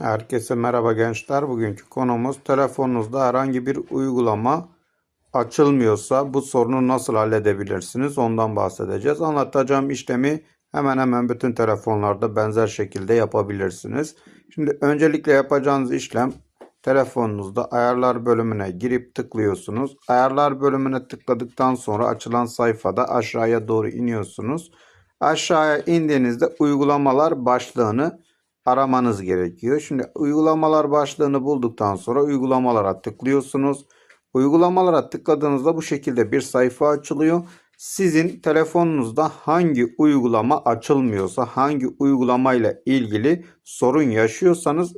Herkese merhaba gençler. Bugünkü konumuz telefonunuzda herhangi bir uygulama açılmıyorsa bu sorunu nasıl halledebilirsiniz ondan bahsedeceğiz. Anlatacağım işlemi hemen hemen bütün telefonlarda benzer şekilde yapabilirsiniz. Şimdi öncelikle yapacağınız işlem telefonunuzda ayarlar bölümüne girip tıklıyorsunuz. Ayarlar bölümüne tıkladıktan sonra açılan sayfada aşağıya doğru iniyorsunuz. Aşağıya indiğinizde uygulamalar başlığını aramanız gerekiyor. Şimdi uygulamalar başlığını bulduktan sonra uygulamalara tıklıyorsunuz. Uygulamalara tıkladığınızda bu şekilde bir sayfa açılıyor. Sizin telefonunuzda hangi uygulama açılmıyorsa, hangi uygulamayla ilgili sorun yaşıyorsanız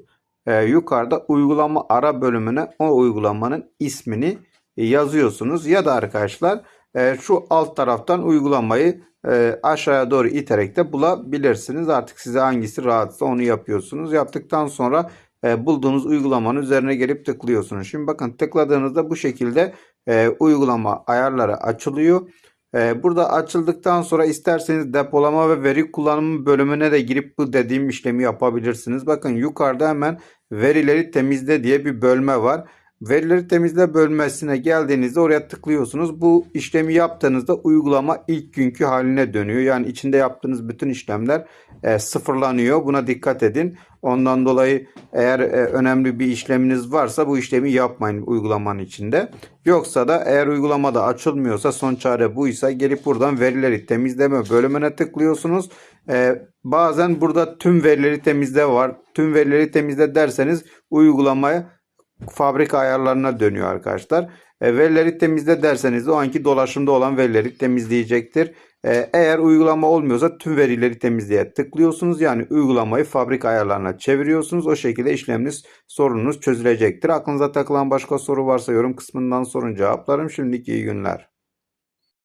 e, yukarıda uygulama ara bölümüne o uygulamanın ismini yazıyorsunuz. Ya da arkadaşlar e, şu alt taraftan uygulamayı e, aşağıya doğru iterek de bulabilirsiniz. Artık size hangisi rahatsa onu yapıyorsunuz. Yaptıktan sonra e, bulduğunuz uygulamanın üzerine gelip tıklıyorsunuz. Şimdi bakın tıkladığınızda bu şekilde e, uygulama ayarları açılıyor. Burada açıldıktan sonra isterseniz depolama ve veri kullanımı bölümüne de girip bu dediğim işlemi yapabilirsiniz. Bakın yukarıda hemen verileri temizle diye bir bölme var. Verileri temizle bölmesine geldiğinizde oraya tıklıyorsunuz. Bu işlemi yaptığınızda uygulama ilk günkü haline dönüyor. Yani içinde yaptığınız bütün işlemler e, sıfırlanıyor. Buna dikkat edin. Ondan dolayı eğer e, önemli bir işleminiz varsa bu işlemi yapmayın uygulamanın içinde. Yoksa da eğer uygulamada açılmıyorsa son çare buysa gelip buradan verileri temizleme bölümüne tıklıyorsunuz. E, bazen burada tüm verileri temizle var. Tüm verileri temizle derseniz uygulamaya fabrika ayarlarına dönüyor arkadaşlar. E, verileri temizle derseniz de o anki dolaşımda olan verileri temizleyecektir. E, eğer uygulama olmuyorsa tüm verileri temizleye tıklıyorsunuz. Yani uygulamayı fabrika ayarlarına çeviriyorsunuz. O şekilde işleminiz sorununuz çözülecektir. Aklınıza takılan başka soru varsa yorum kısmından sorun cevaplarım. Şimdiki iyi günler.